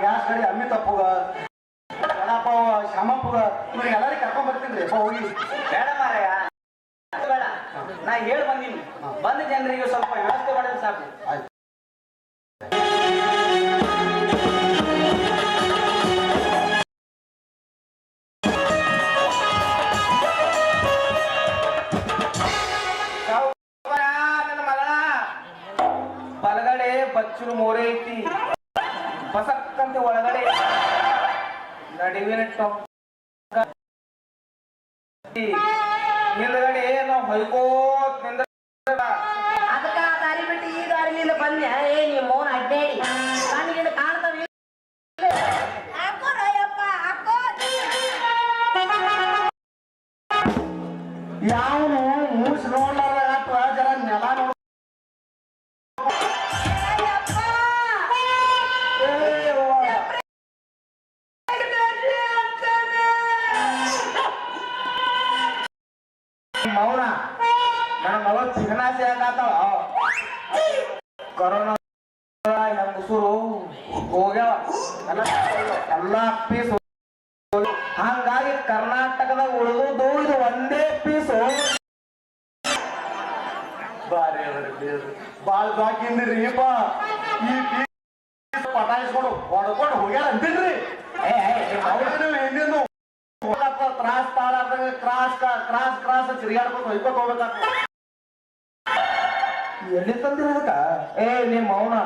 Gas ಗಡಿ ಅಮಿತ್ ಅಪ್ಪುಗ ಗಣಪ ಶ್ಯಾಮಪ್ಪುಗ ಇವ್ರಿಗೆ ಎಲ್ಲರಿಗೆ ಕರ್ಕೊಂಡ್ ಬರ್ತೀನಿ ರೀ ಹೋಗಿ. ಬೇಡ ಮಾರಾಯ. ಬೇಡ. ನಾ ಹೇಳಿ ಬಂದೀನಿ. ಬಂದ ಜನರಿಗೆ ಸ್ವಲ್ಪ ವ್ಯವಸ್ಥೆ ಮಾಡಿದ್ರೆ ಸಾಕು. ಆಯ್ತು. ಬಲಗಡೆ ಬಚ್ಚಲು ಟಕ್ಕಂತೆ ಒಳಗಡೆ. ನಡುವಿನ ಟೊಕ್ಕ ಹಿಂದ್ಗಡೆ ನಾವು ಹೊಯ್ಕೋ ಹೊಡ್ಕೊಂಡು ಹೋಗ್ಯಾರ ಅಂತೀನ್ರಿ ಹಿಂದಿನ ತ್ರಾಸ್ ತಾಳಾದಂಗ ಕ್ರಾಸ್ ಕ್ರಾಸ್ ಕ್ರಾಸ್ ತಿರುಗಾಡ್ಕೊಂಡು ಹೊಯ್ಕೊತ ಹೋಗ್ಬೇಕಾಗ್ತದೆ ಎಲ್ಲಿ ಏ ನಿಮ್ಮ ಅವನ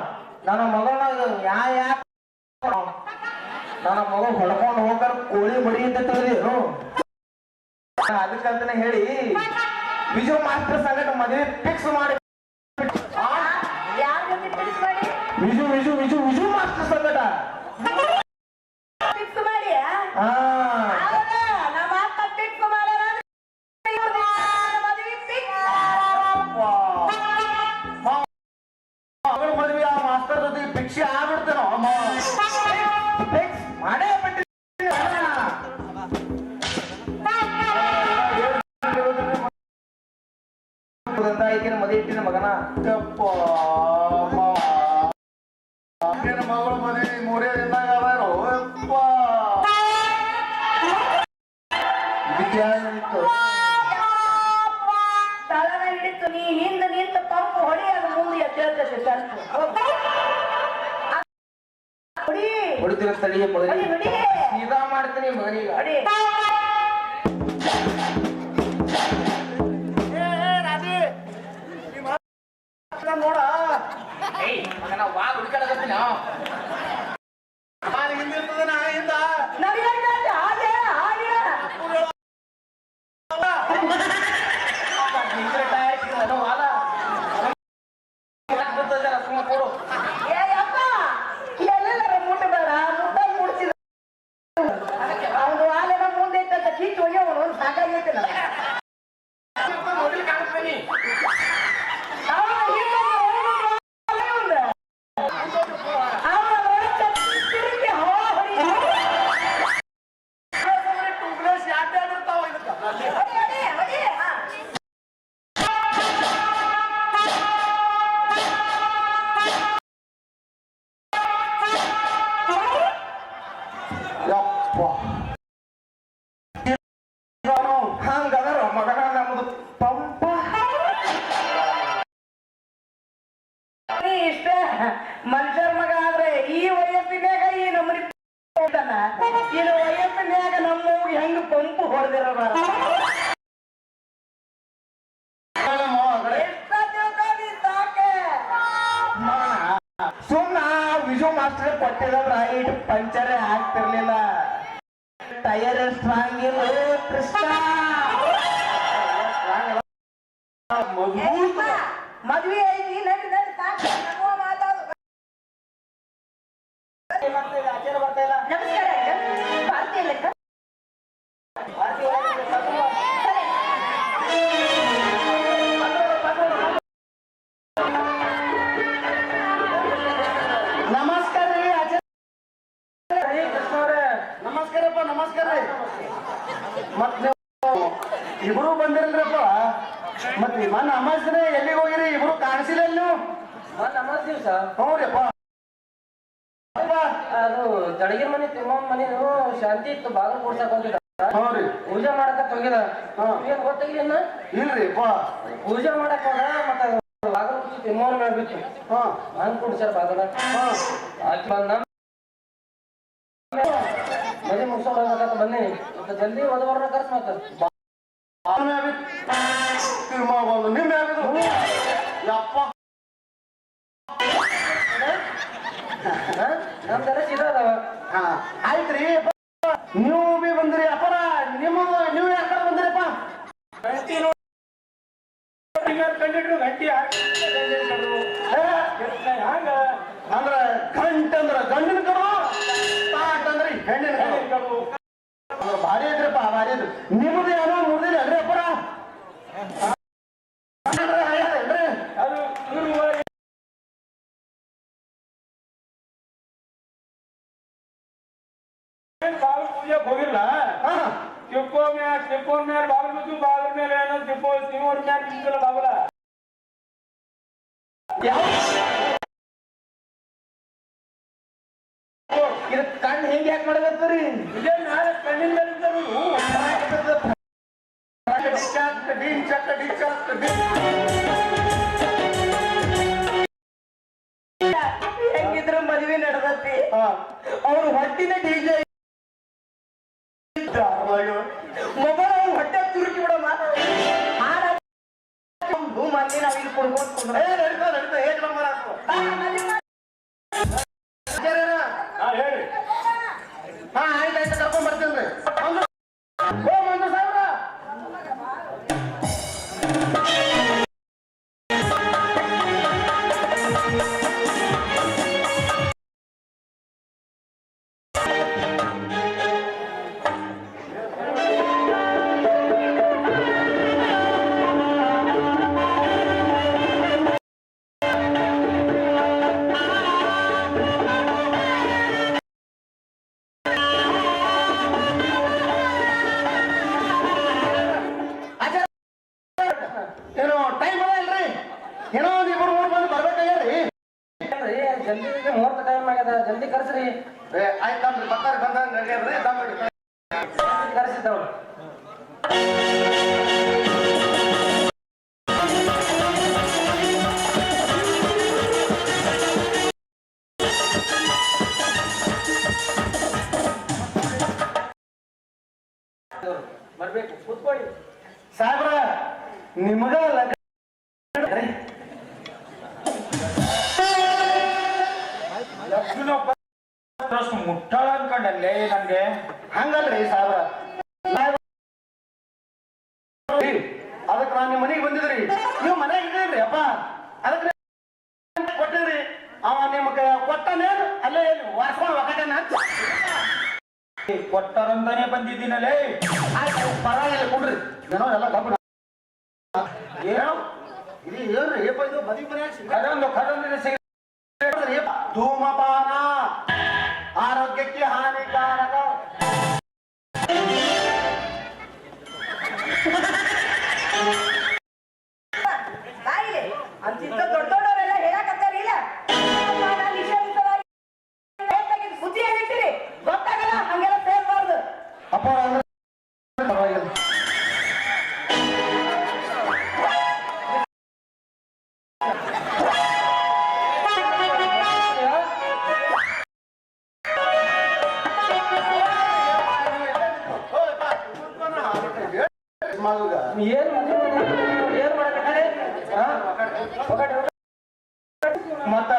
ನನ್ನ ಮಗನ ಯಾ ಯಾ ನನ್ನ ಮಗ ಹೊಡ್ಕೊಂಡು ಹೋಗಾರ ಕೋಳಿ ಮಡಿ ಅಂತ ತಿಳಿದೇನು ಅದಕ್ಕಂತಾನೆ ಹೇಳಿ ವಿಜಯ ಮಾಸ್ಟರ್ ಸಂಗಟ ಮದುವೆ ಫಿಕ್ಸ್ ಮಾಡಿ? ವಿಜು ವಿಜು ವಿಜು ವಿಜು Ah. ಹೊಡಿತಿರ ಸ್ಥಳೀಯ ಮಗನಿಗೆ ಸೀದಾ ಮಾಡ್ತೀನಿ ಮಗನಿಗೆ 哇。ಕೃಷ್ಣ. ಮದುವೆ ಐತಿ ನನ್ನ ನಮಸ್ತೆ ಎಲ್ಲಿಗೆ ಹೋಗಿರಿ? ಇಬ್ರು ಕಾಣಿಸಿಲ್ಲ ನೀವು ನಮಸ್ತೀವಿ ಸರ್. ಹ್ಞೂ ರೀ ಅದು ಮನೆ ಶಾಂತಿ ಇತ್ತು ಬಾಗಲ್ ಕೊಡ್ಸಕ್ ಹೋಗಿದ್ದ. ಹೌದ್ರಿ. ಪೂಜೆ ಮಾಡಕ್ ಹೋಗಿದ ಏನ್ ಗೊತ್ತಾಗಿಲ್ಲ ಇಲ್ರಿ ಬಾ. ಪೂಜೆ ಮಾಡಕ್ ಹೋದ ಮತ್ತ ಬಾಗಲ್ ಕುಚ್ಚಿ ತಿಮ್ಮವ್ರ ಮೇಲೆ ಹಂಗ್ ಕುಡ್ಸ್ಯಾರ ಬಾಗಿಲ ಆಕಿ ಬಂದ ಜಲ್ದಿ ಒದವರ್ನ ಕರ್ಸ್ ಮಾತಾಡ್ತಾರೆ Mevlid, Kırmavalı ne mevlid o? Yapma. ನೀವು ಬಾಗಿಲು ಪೂಜೆಗೆ ಹೋಗಿಲ್ಲ ಹಾ ತಿಪ್ಪೋ ಮ್ಯಾಲ ತಿಪ್ಪೋ ಮ್ಯಾಲ ಬಾಗಿಲು ಬಿದ್ದು ಬಾಗಿಲ ಮೇಲೆ ಏನೋ ತಿಪ್ಪೋ ತಿಮ್ಮೋರ್ ಮ್ಯಾಲ ಬಿದ್ದಿಲ್ಲ ಬಾಗಿಲ ಯಾವ ಇದು ಕಣ್ಣು ಹೆಂಗ್ ಯಾಕೆ ಮಾಡಕತ್ತೀರಿ ಇದೇ ನಾಳೆ ಕಣ್ಣಿನ ಮೇಲೆ ಇದ್ದರು ಡಿಚಾಕ್ ಡಿನ್ ಚಕ್ ಡಿಚಾಕ್ ಮಂದಿ ಬರ್ಬೇಕು ಕೂತ್ಕೊಳ್ಳಿ. ಸಾಹೇಬ್ರ ನಿಮಗ ಲಗ್ನ ಮುಟ್ಟಾಳ ಅನ್ಕೊಂಡಲ್ಲೇ ನನ್ಗೆ ಹಂಗಲ್ರಿ ಸಾಹೇಬ್ರ. ಕೊಟ್ಟರಂತಾನೆ ಬಂದಿದ್ದೀನಲ್ಲೇ ಪರವಾಗಿಲ್ಲ, ಕೊಡ್ರಿ. ಏನೋ ಎಲ್ಲ ಗಮನ ಏನೋ? ಇದು ಏನ್ರಿ ಏಪ ಇದು ಮದುವೆ ಮನೆಯಾಗ ಸಿಗಲ್ಲ ಅದೊಂದು ಏನ್. ಮತ್ತ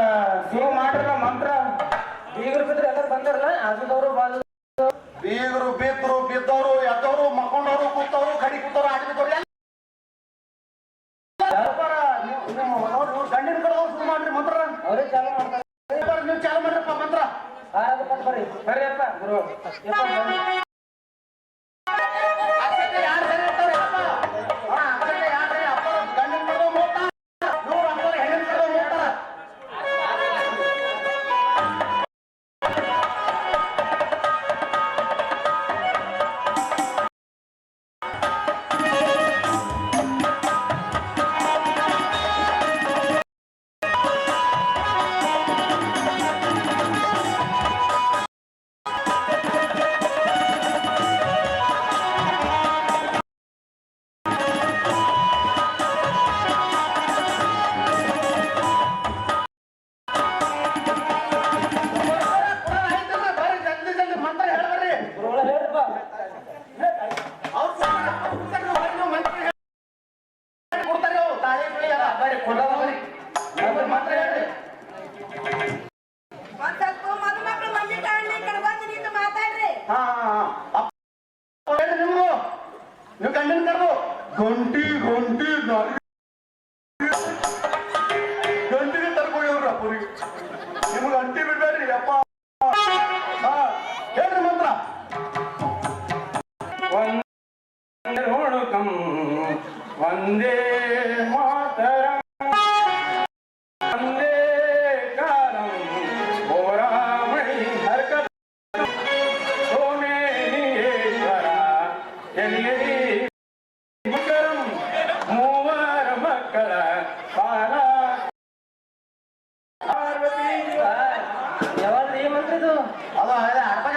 ಮಾಡಿರಲ್ಲ ಮಂತ್ರ ಬೀಗರು ಬಿದ್ರೆ ಎಲ್ಲ ಬಂದಿರಲ್ಲ ಆಜುದವರು ಬಾಜು ಬೀಗರು ಬಿದ್ರು ಬಿದ್ದವರು ಎದ್ದವರು ಮಕ್ಕೊಂಡವರು ಕೂತವರು ಕಡಿ ಕೂತವರು 来了，要开门。घंटी घंटी 好了来了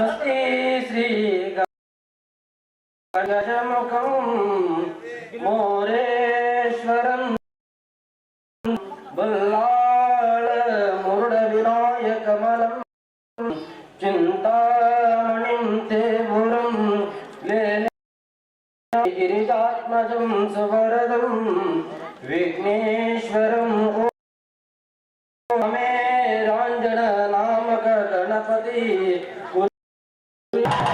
ती श्री गा गुखं मोरेश्वरं बल्लाडविनायकमलं चिन्तामणिं ते मुरं गिरिजात्मजं सुवरदं विघ्नेश्वरम्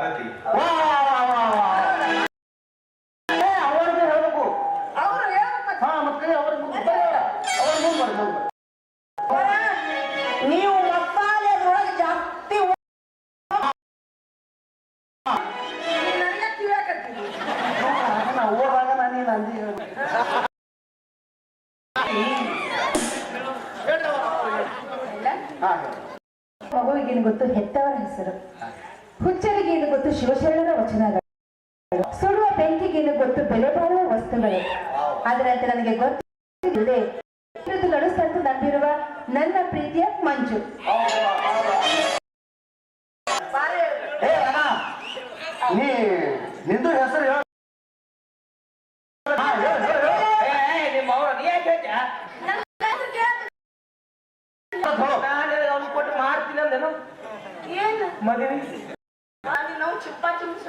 ಭಾರತಿ ಅವ್ರಿಗೆ ಹೇಳ್ಬೇಕು. ಹಾ ಅವ್ರ. ಅವ್ರ ನೀವು ಮಸಾಲೆ ಜಾಸ್ತಿ ಹೋದಾಗ ನಾನೇನು ಅಂದಿ ಮಗುವಿಗೇನು ಗೊತ್ತು? ಹೆತ್ತವರ ಹೆಸರು. ವಸ್ತುಗಳು ಅದರಂತೆ ನನಗೆ ಗೊತ್ತಿಲ್ಲದೆ ಋತುಗಳು ಸಂತು ನಂಬಿರುವ ನನ್ನ ಪ್ರೀತಿಯ ಮಂಜು. ನಿಂದು ಹೆಸರು ಹೇಳ. ಮಾಡ್ತೀನಿ ಅಂದೇನು? ಮದುವೆ. ನಾವು ಚಿಪ್ಪ ಚುಮ್ಸ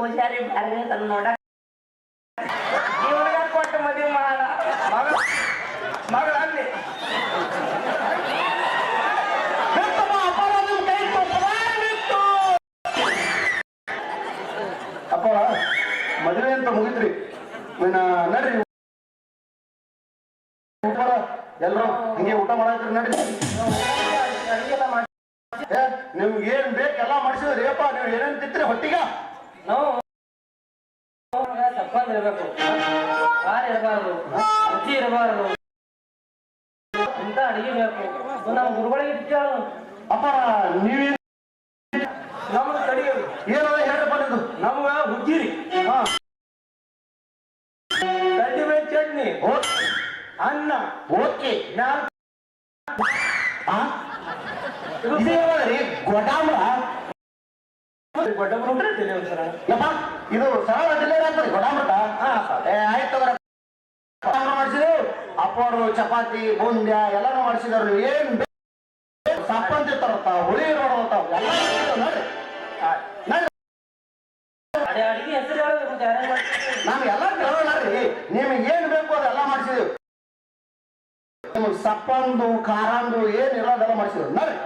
ಪೂಜಾರಿ ಬ್ಯಾರೆ ಅಂತ ನೋಡಕ್. ಇವನಿಗೆ ಕೊಟ್ಟು ಮದುವೆ ಮಾಡ ಮಗಳ ಮಗಳ ಅಲ್ಲಿ. ಅಪ್ಪ, ಮದುವೆ ಅಂತ ಮುಗಿದ್ರಿ. ನಡ್ರಿ. ಎಲ್ಲರೂ ಹಿಂಗೆ ಊಟ ಮಾಡಿದ್ರಿ ನಡ್ರಿ. ನಿಮ್ಗೆ ಏನ್ ಬೇಕೆಲ್ಲ ಮಾಡಿಸಿದ್ರಿ. ಅಪ್ಪ ನೀವು ಏನೇನ್ ತಿತ್ರಿ ಹೊಟ್ಟಿಗ? ನಾವು ತಪ್ಪಂದ್ರೆ ಇರಬೇಕು. ಕಾರ್ ಇರಬಾರ್ದು. ರುಚಿ ಇರಬಾರ್ದು. ಇಂಥ ಅಡಿಗೆ ಬೇಕು ನಮ್ಮ ಗುರುಗಳಿಗೆ ಅಪ್ಪ ನೀವೇ ನೋಡ್ತಾವ್ ಹುಳಿ ನೋಡ್ತಾವ್ ನಮ್ಗೆಲ್ಲ ರೀ. ನಿಮಗೆ ಏನ್ ಬೇಕೋ ಅದೆಲ್ಲ ಮಾಡಿಸಿದ್ವಿ ನಿಮ್ಗೆ ಸಪ್ಪಂದು ಖಾರಂದು ಏನ್ ಇರೋದೆಲ್ಲ ಮಾಡಿಸಿದ್ರು ನೋಡ್ರಿ